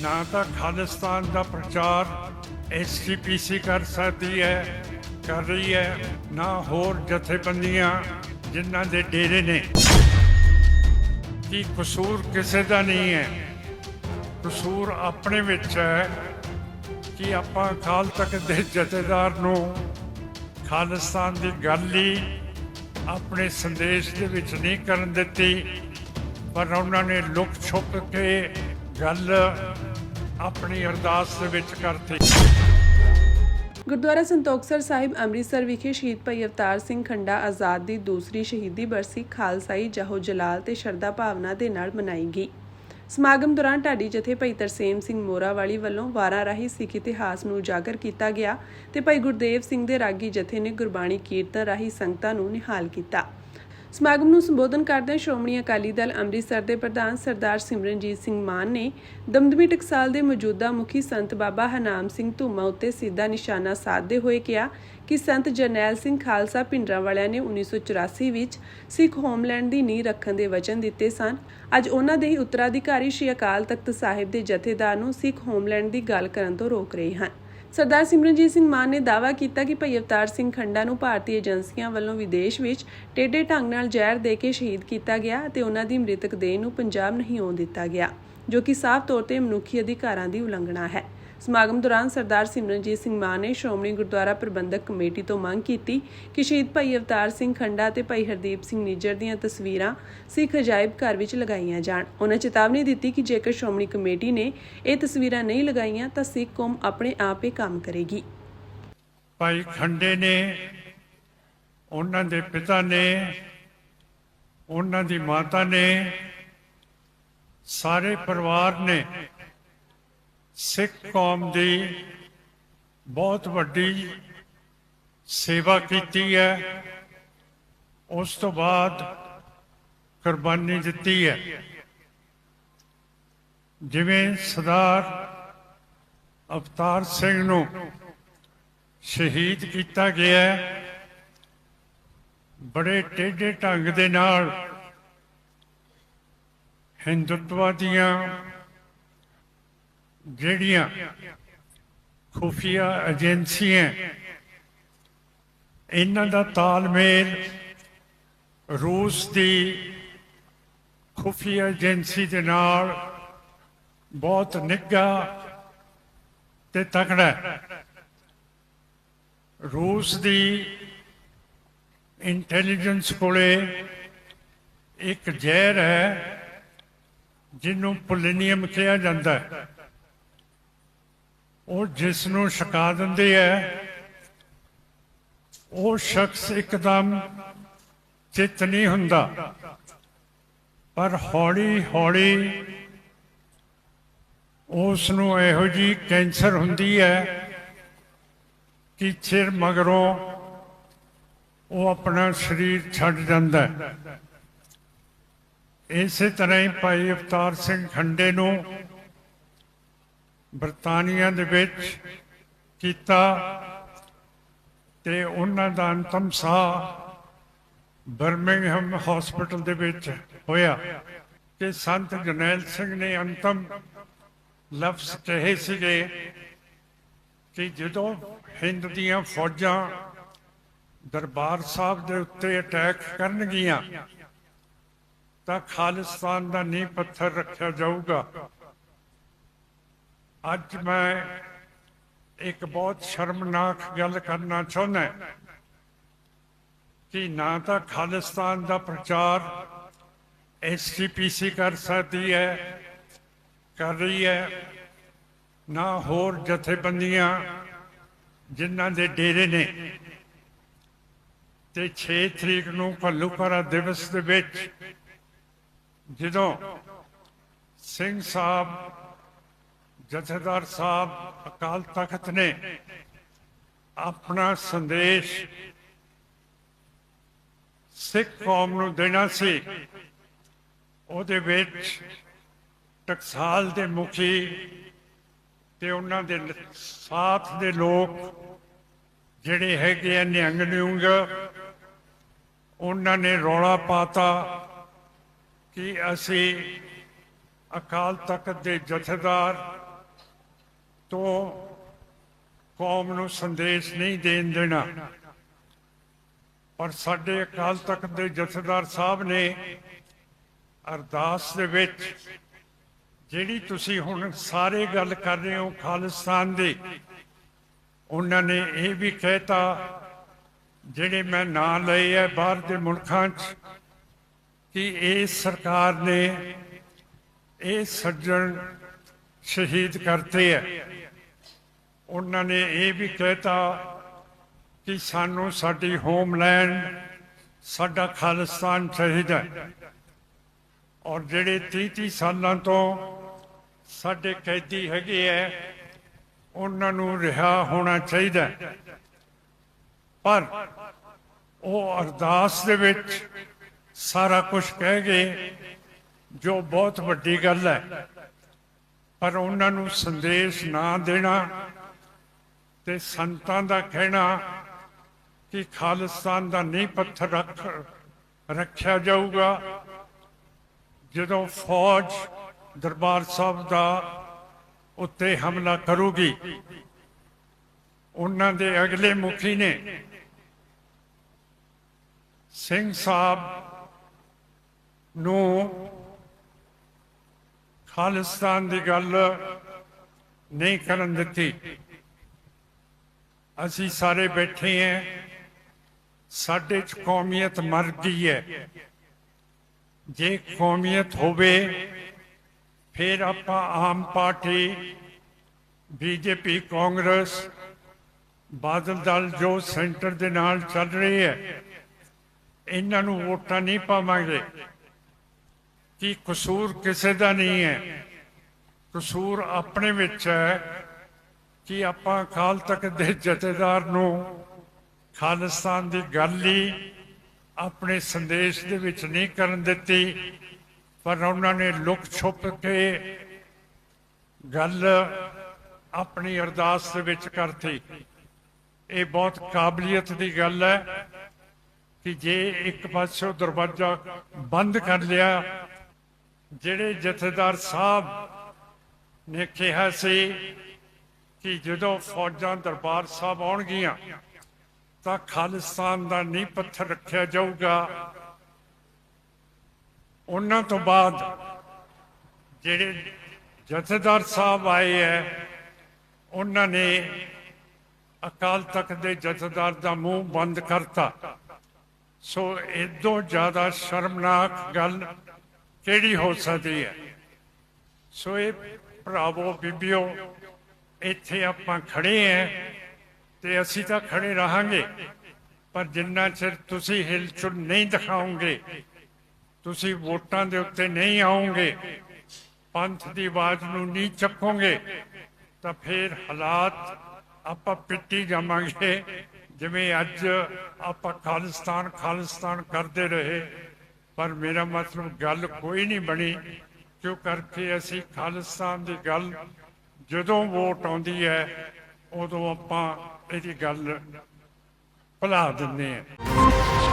ਨਾ ਤਾਂ ਖਾਲਿਸਤਾਨ ਦਾ ਪ੍ਰਚਾਰ ਐਸਜੀਪੀਸੀ ਕਰ ਸਕਦੀ ਹੈ, ਕਰ ਰਹੀ ਹੈ, ਨਾ ਹੋਰ ਜਥੇਬੰਦੀਆਂ ਜਿਨ੍ਹਾਂ ਦੇ ਡੇਰੇ ਨੇ। ਕੀ ਕਸੂਰ ਕਿਸੇ ਦਾ ਨਹੀਂ ਹੈ? ਕਸੂਰ ਆਪਣੇ ਵਿੱਚ ਹੈ ਕਿ ਆਪਾਂ ਅਕਾਲ ਤਖਤ ਦੇ ਜਥੇਦਾਰ ਨੂੰ ਖਾਲਿਸਤਾਨ ਦੀ ਗੱਲ ਹੀ ਆਪਣੇ ਸੰਦੇਸ਼ ਦੇ ਵਿੱਚ ਨਹੀਂ ਕਰਨ ਦਿੱਤੀ, ਪਰ ਉਹਨਾਂ ਨੇ ਲੁਕ ਛੁਪ ਕੇ ਗੱਲ ਆਪਣੀ ਅਰਦਾਸ ਦੇ ਵਿੱਚ ਕਰਤੀ। ਗੁਰਦੁਆਰਾ ਸੰਤੋਖਸਰ ਸਾਹਿਬ ਅੰਮ੍ਰਿਤਸਰ ਵਿਖੇ ਸ਼ਹੀਦ ਭਾਈ ਅਵਤਾਰ ਸਿੰਘ ਖੰਡਾ ਆਜ਼ਾਦ ਦੀ ਦੂਸਰੀ ਸ਼ਹੀਦੀ ਬਰਸੀ ਖਾਲਸਾਈ ਜਹੋ ਜਲਾਲ ਤੇ ਸ਼ਰਧਾ ਭਾਵਨਾ ਦੇ ਨਾਲ ਮਨਾਈ ਗਈ। ਸਮਾਗਮ ਦੌਰਾਨ ਢਾਡੀ ਜਥੇ ਭਾਈ ਤਰਸੇਮ ਸਿੰਘ ਮੋਰਾਵਾਲੀ ਵੱਲੋਂ ਵਾਰਾਂ ਰਾਹੀਂ ਸਿੱਖ ਇਤਿਹਾਸ ਨੂੰ ਉਜਾਗਰ ਕੀਤਾ ਗਿਆ ਤੇ ਭਾਈ ਗੁਰਦੇਵ ਸਿੰਘ ਦੇ ਰਾਗੀ ਜਥੇ ਨੇ ਗੁਰਬਾਣੀ ਕੀਰਤਨ ਰਾਹੀਂ ਸੰਗਤਾਂ ਨੂੰ ਨਿਹਾਲ ਕੀਤਾ। ਸਮਾਗਮ ਨੂੰ ਸੰਬੋਧਨ ਕਰਦਿਆਂ ਸ਼੍ਰੋਮਣੀ ਅਕਾਲੀ ਦਲ ਅੰਮ੍ਰਿਤਸਰ ਦੇ ਪ੍ਰਧਾਨ ਸਰਦਾਰ ਸਿਮਰਨਜੀਤ ਸਿੰਘ ਮਾਨ ਨੇ ਦਮਦਮੀ ਟਕਸਾਲ ਦੇ ਮੌਜੂਦਾ ਮੁਖੀ ਸੰਤ ਬਾਬਾ ਹਨਾਮ ਸਿੰਘ ਧੂਮਾ ਉੱਤੇ ਸਿੱਧਾ ਨਿਸ਼ਾਨਾ ਸਾਧਦੇ ਹੋਏ ਕਿਹਾ ਕਿ ਸੰਤ ਜਰਨੈਲ ਸਿੰਘ ਖਾਲਸਾ ਪਿੰਡਰਾਂ ਵਾਲਿਆਂ ਨੇ 1984 ਵਿੱਚ ਸਿੱਖ ਹੋਮਲੈਂਡ ਦੀ ਨੀਂਹ ਰੱਖਣ ਦੇ ਵਚਨ ਦਿੱਤੇ ਸਨ। ਅੱਜ ਉਹਨਾਂ ਦੇ ਹੀ ਉੱਤਰਾਧਿਕਾਰੀ ਸ਼੍ਰੀ ਅਕਾਲ ਤਖਤ ਸਾਹਿਬ ਦੇ ਜਥੇਦਾਰ ਨੂੰ ਸਿੱਖ ਹੋਮਲੈਂਡ ਦੀ ਗੱਲ ਕਰਨ ਤੋਂ ਰੋਕ ਰਹੇ ਹਨ। ਸਰਦਾਰ ਸਿਮਰਨਜੀਤ ਸਿੰਘ ਮਾਨ ਨੇ ਦਾਅਵਾ ਕੀਤਾ ਕਿ ਭਈ ਅਵਤਾਰ ਸਿੰਘ ਖੰਡਾ ਨੂੰ ਭਾਰਤੀ ਏਜੰਸੀਆਂ ਵੱਲੋਂ ਵਿਦੇਸ਼ ਵਿੱਚ ਟੇਢੇ ਢੰਗ ਨਾਲ ਜ਼ਹਿਰ ਦੇ ਕੇ ਸ਼ਹੀਦ ਕੀਤਾ ਗਿਆ ਅਤੇ ਉਹਨਾਂ ਦੀ ਮ੍ਰਿਤਕ ਦੇਹ ਨੂੰ ਪੰਜਾਬ ਨਹੀਂ ਆਉਣ ਦਿੱਤਾ ਗਿਆ, ਜੋ ਕਿ ਸਾਫ਼ ਤੌਰ ਤੇ ਮਨੁੱਖੀ ਅਧਿਕਾਰਾਂ ਦੀ ਉਲੰਘਣਾ ਹੈ। ਸਮਾਗਮ ਦੌਰਾਨ ਸਰਦਾਰ ਸਿਮਰਨਜੀਤ ਸਿੰਘ ਮਾਨ ਨੇ ਸ਼੍ਰੋਮਣੀ ਗੁਰਦੁਆਰਾ ਪ੍ਰਬੰਧਕ ਕਮੇਟੀ ਤੋਂ ਮੰਗ ਕੀਤੀ ਕਿ ਸ਼ਹੀਦ ਭਾਈ ਅਵਤਾਰ ਸਿੰਘ ਖੰਡਾ ਤੇ ਭਾਈ ਹਰਦੀਪ ਸਿੰਘ ਨਿੱਜਰ ਦੀਆਂ ਤਸਵੀਰਾਂ ਸਿੱਖ ਅਜਾਇਬ ਘਰ ਵਿੱਚ ਲਗਾਈਆਂ ਜਾਣ। ਉਹਨਾਂ ਚੇਤਾਵਨੀ ਦਿੱਤੀ ਕਿ ਜੇਕਰ ਸ਼੍ਰੋਮਣੀ ਕਮੇਟੀ ਨੇ ਇਹ ਤਸਵੀਰਾਂ ਨਹੀਂ ਲਗਾਈਆਂ ਤਾਂ ਸਿੱਖ ਕੌਮ ਆਪਣੇ ਆਪ ਹੀ ਕੰਮ ਕਰੇਗੀ। ਭਾਈ ਖੰਡੇ ਨੇ, ਉਹਨਾਂ ਦੇ ਪਿਤਾ ਨੇ, ਉਹਨਾਂ ਦੀ ਮਾਤਾ ਨੇ, ਸਾਰੇ ਪਰਿਵਾਰ ਨੇ ਸਿੱਖ ਕੌਮ ਦੀ ਬਹੁਤ ਵੱਡੀ ਸੇਵਾ ਕੀਤੀ ਹੈ। ਉਸ ਤੋਂ ਬਾਅਦ ਕੁਰਬਾਨੀ ਦਿੱਤੀ ਹੈ। ਜਿਵੇਂ ਸਰਦਾਰ ਅਵਤਾਰ ਸਿੰਘ ਨੂੰ ਸ਼ਹੀਦ ਕੀਤਾ ਗਿਆ ਬੜੇ ਟੇਢੇ ਢੰਗ ਦੇ ਨਾਲ ਹਿੰਦੁੱਤਵਾ ਦੀਆਂ ਜਿਹੜੀਆਂ ਖੁਫੀਆ ਏਜੰਸੀਆਂ ਇਹਨਾਂ ਦਾ ਤਾਲਮੇਲ ਰੂਸ ਦੀ ਖੁਫੀਆ ਏਜੰਸੀ ਦੇ ਨਾਲ ਬਹੁਤ ਨਿੱਘਾ ਤੇ ਤਕੜਾ ਹੈ। ਰੂਸ ਦੀ ਇੰਟੈਲੀਜੈਂਸ ਕੋਲੇ ਇੱਕ ਜ਼ਹਿਰ ਹੈ, ਜਿਹਨੂੰ ਪੋਲੀਨੀਅਮ ਕਿਹਾ ਜਾਂਦਾ ਹੈ। ਉਹ ਜਿਸ ਨੂੰ ਛਕਾ ਦਿੰਦੇ ਹੈ ਉਹ ਸ਼ਖਸ ਇੱਕਦਮ ਚਿੱਤ ਨਹੀਂ ਹੁੰਦਾ। ਪਰ ਹੌਲੀ ਹੌਲੀ ਉਸ ਨੂੰ ਇਹੋ ਜੀ ਕੈਂਸਰ ਹੁੰਦੀ ਹੈ ਕਿ ਚਿਰ ਮਗਰੋਂ ਉਹ ਆਪਣਾ ਸਰੀਰ ਛੱਡ ਜਾਂਦਾ ਹੈ ਇਸੇ ਤਰ੍ਹਾਂ ਹੀ ਭਾਈ ਅਵਤਾਰ ਸਿੰਘ ਖੰਡੇ ਨੂੰ ਬਰਤਾਨੀਆ ਦੇ ਵਿੱਚ ਕੀਤਾ ਤੇ ਉਹਨਾਂ ਦਾ ਅੰਤਮ ਸਾਹ ਬਰਮਿੰਗਹਮ ਹਸਪੀਟਲ ਦੇ ਵਿੱਚ ਹੋਇਆ ਕਿ ਸੰਤ ਜਰਨੈਲ ਸਿੰਘ ਨੇ ਅੰਤਮ ਲਫ਼ਜ਼ ਕਹੇ ਸੀਗੇ ਕਿ ਜਦੋਂ ਹਿੰਦ ਦੀਆਂ ਫੌਜਾਂ ਦਰਬਾਰ ਸਾਹਿਬ ਦੇ ਉੱਤੇ ਅਟੈਕ ਕਰਨਗੀਆਂ ਤਾਂ ਖਾਲਿਸਤਾਨ ਦਾ ਨੀਂਹ ਪੱਥਰ ਰੱਖਿਆ ਜਾਊਗਾ। ਅੱਜ ਮੈਂ ਇੱਕ ਬਹੁਤ ਸ਼ਰਮਨਾਕ ਗੱਲ ਕਰਨਾ ਚਾਹੁੰਦਾ ਕਿ ਨਾ ਤਾਂ ਖਾਲਿਸਤਾਨ ਦਾ ਪ੍ਰਚਾਰ ਐਸਜੀਪੀਸੀ ਕਰ ਸਕਦੀ ਹੈ, ਕਰ ਰਹੀ ਹੈ, ਨਾ ਹੋਰ ਜਥੇਬੰਦੀਆਂ ਜਿਨ੍ਹਾਂ ਦੇ ਡੇਰੇ ਨੇ। ਤੇ 6 ਤਰੀਕ ਨੂੰ ਘੱਲੂਘਾਰਾ ਦਿਵਸ ਦੇ ਵਿੱਚ ਜਦੋਂ ਸਿੰਘ ਸਾਹਿਬ ਜਥੇਦਾਰ ਸਾਹਿਬ, ਅਕਾਲ ਤਖਤ ਨੇ ਆਪਣਾ ਸੰਦੇਸ਼ ਸਿੱਖ ਕੌਮ ਨੂੰ ਦੇਣਾ ਸੀ। ਉਹਦੇ ਵਿੱਚ ਟਕਸਾਲ ਦੇ ਮੁਖੀ ਤੇ ਉਹਨਾਂ ਦੇ ਸਾਥ ਦੇ ਲੋਕ ਜਿਹੜੇ ਹੈਗੇ ਆ ਨਿਹੰਗ ਨਿਉਂਗ ਉਹਨਾਂ ਨੇ ਰੌਲਾ ਪਾਤਾ ਕਿ ਅਸੀਂ ਅਕਾਲ ਤਖਤ ਦੇ ਜਥੇਦਾਰ ਤੋਂ ਕੌਮ ਨੂੰ ਸੰਦੇਸ਼ ਨਹੀਂ ਦੇਣ ਦੇਣਾ। ਪਰ ਸਾਡੇ ਅਕਾਲ ਤਖਤ ਦੇ ਜਥੇਦਾਰ ਸਾਹਿਬ ਨੇ ਅਰਦਾਸ ਦੇ ਵਿੱਚ ਜਿਹੜੀ ਤੁਸੀਂ ਹੁਣ ਸਾਰੇ ਗੱਲ ਕਰ ਰਹੇ ਹੋ ਖਾਲਿਸਤਾਨ ਦੀ, ਉਹਨਾਂ ਨੇ ਇਹ ਵੀ ਕਹਿਤਾ, ਜਿਹੜੇ ਮੈਂ ਨਾਂ ਲਏ ਹੈ ਬਾਹਰ ਦੇ ਮੁਲਕਾਂ 'ਚ, ਕਿ ਇਹ ਸਰਕਾਰ ਨੇ ਇਹ ਸੱਜਣ ਸ਼ਹੀਦ ਕਰਤੇ ਹੈ ਉਹਨਾਂ ਨੇ ਇਹ ਵੀ ਕਹਿਤਾ ਕਿ ਸਾਨੂੰ ਸਾਡੀ ਹੋਮਲੈਂਡ ਸਾਡਾ ਖਾਲਿਸਤਾਨ ਚਾਹੀਦਾ ਔਰ ਜਿਹੜੇ 30 30 ਸਾਲਾਂ ਤੋਂ ਸਾਡੇ ਕੈਦੀ ਹੈਗੇ ਐ ਉਹਨਾਂ ਨੂੰ ਰਿਹਾ ਹੋਣਾ ਚਾਹੀਦਾ ਪਰ ਉਹ ਅਰਦਾਸ ਦੇ ਵਿੱਚ ਸਾਰਾ ਕੁਝ ਕਹਿ ਗਏ, ਜੋ ਬਹੁਤ ਵੱਡੀ ਗੱਲ ਹੈ। ਪਰ ਉਹਨਾਂ ਨੂੰ ਸੰਦੇਸ਼ ਨਾ ਦੇਣਾ ਤੇ ਸੰਤਾਂ ਦਾ ਕਹਿਣਾ ਕਿ ਖਾਲਿਸਤਾਨ ਦਾ ਨਹੀਂ ਪੱਥਰ ਰੱਖ, ਰੱਖਿਆ ਜਾਊਗਾ। ਜਦੋਂ ਫੌਜ ਦਰਬਾਰ ਸਾਹਿਬ ਦਾ ਉੱਤੇ ਹਮਲਾ ਕਰੂਗੀ, ਉਹਨਾਂ ਦੇ ਅਗਲੇ ਮੁਖੀ ਨੇ ਸਿੰਘ ਸਾਹਿਬ ਨੂੰ ਖਾਲਿਸਤਾਨ ਦੀ ਗੱਲ ਨਹੀਂ ਕਰਨ ਦਿੱਤੀ। ਅਸੀਂ ਸਾਰੇ ਬੈਠੇ ਹਾਂ ਸਾਡੇ ਚ ਕੌਮੀਅਤ ਮਰ ਗਈ ਹੈ। ਜੇ ਕੌਮੀਅਤ ਹੋਵੇ, ਫਿਰ ਆਪਾਂ ਆਮ ਪਾਰਟੀ, ਬੀਜੇਪੀ, ਕਾਂਗਰਸ, ਬਾਦਲ ਦਲ ਜੋ ਸੈਂਟਰ ਦੇ ਨਾਲ ਚੱਲ ਰਹੀ ਹੈ, ਇਹਨਾਂ ਨੂੰ ਵੋਟਾਂ ਨਹੀਂ ਪਾਵਾਂਗੇ। ਕਿ ਕਸੂਰ ਕਿਸੇ ਦਾ ਨਹੀਂ ਹੈ? ਕਸੂਰ ਆਪਣੇ ਵਿੱਚ ਹੈ। ਕਿ ਆਪਾਂ ਅਕਾਲ ਤਖਤ ਦੇ ਜਥੇਦਾਰ ਨੂੰ ਖਾਲਿਸਤਾਨ ਦੀ ਗੱਲ ਹੀ ਆਪਣੇ ਸੰਦੇਸ਼ ਦੇ ਵਿੱਚ ਨਹੀਂ ਕਰਨ ਦਿੱਤੀ, ਪਰ ਉਹਨਾਂ ਨੇ ਲੁਕ ਛੁਪ ਕੇ ਗੱਲ ਆਪਣੀ ਅਰਦਾਸ ਦੇ ਵਿੱਚ ਕਰਤੀ। ਇਹ ਬਹੁਤ ਕਾਬਲੀਅਤ ਦੀ ਗੱਲ ਹੈ ਕਿ ਜੇ ਇੱਕ ਪਾਸੇ ਦਰਵਾਜ਼ਾ ਬੰਦ ਕਰ ਲਿਆ, ਜਿਹੜੇ ਜਥੇਦਾਰ ਸਾਹਿਬ ਨੇ ਕਿਹਾ ਸੀ ਕਿ ਜਦੋਂ ਫੌਜਾਂ ਦਰਬਾਰ ਸਾਹਿਬ ਆਉਣਗੀਆਂ, ਤਾਂ ਖਾਲਿਸਤਾਨ ਦਾ ਨੀਂਹ ਪੱਥਰ ਰੱਖਿਆ ਜਾਊਗਾ। ਉਹਨਾਂ ਤੋਂ ਬਾਅਦ ਜਿਹੜੇ ਜਥੇਦਾਰ ਸਾਹਿਬ ਆਏ ਹੈ ਉਹਨਾਂ ਨੇ ਅਕਾਲ ਤਖਤ ਦੇ ਜਥੇਦਾਰ ਦਾ ਮੂੰਹ ਬੰਦ ਕਰਤਾ। ਸੋ ਇਦੋਂ ਜ਼ਿਆਦਾ ਸ਼ਰਮਨਾਕ ਗੱਲ ਕਿਹੜੀ ਹੋ ਸਕਦੀ ਹੈ ਸੋ ਇਹ ਭਰਾਵੋ, ਬੀਬੀਓ ਇੱਥੇ ਆਪਾਂ ਖੜੇ ਆਂ ਤੇ ਅਸੀਂ ਤਾਂ ਖੜੇ ਰਹਾਂਗੇ। ਪਰ ਜਿੰਨਾ ਚਿਰ ਤੁਸੀਂ ਹਿਲਚੁਲ ਨਹੀਂ ਦਿਖਾਓਗੇ, ਤੁਸੀਂ ਵੋਟਾਂ ਦੇ ਉੱਤੇ ਨਹੀਂ ਆਓਗੇ, ਪੰਥ ਦੀ ਆਵਾਜ਼ ਨੂੰ ਨਹੀਂ ਚੱਕੋਗੇ, ਤਾਂ ਫਿਰ ਹਾਲਾਤ ਆਪਾਂ ਪਿੱਟੀ ਜਾਵਾਂਗੇ। ਜਿਵੇਂ ਅੱਜ ਆਪਾਂ ਖਾਲਿਸਤਾਨ ਖਾਲਿਸਤਾਨ ਕਰਦੇ ਰਹੇ, ਪਰ ਮੇਰਾ ਮਤਲਬ ਗੱਲ ਕੋਈ ਨਹੀਂ ਬਣੀ, ਕਿਉਂ ਕਰਕੇ ਅਸੀਂ ਖਾਲਿਸਤਾਨ ਦੀ ਗੱਲ ਜਦੋਂ ਵੋਟ ਆਉਂਦੀ ਹੈ ਉਦੋਂ ਆਪਾਂ ਇਹਦੀ ਗੱਲ ਭੁਲਾ ਦਿੰਦੇ ਹਾਂ।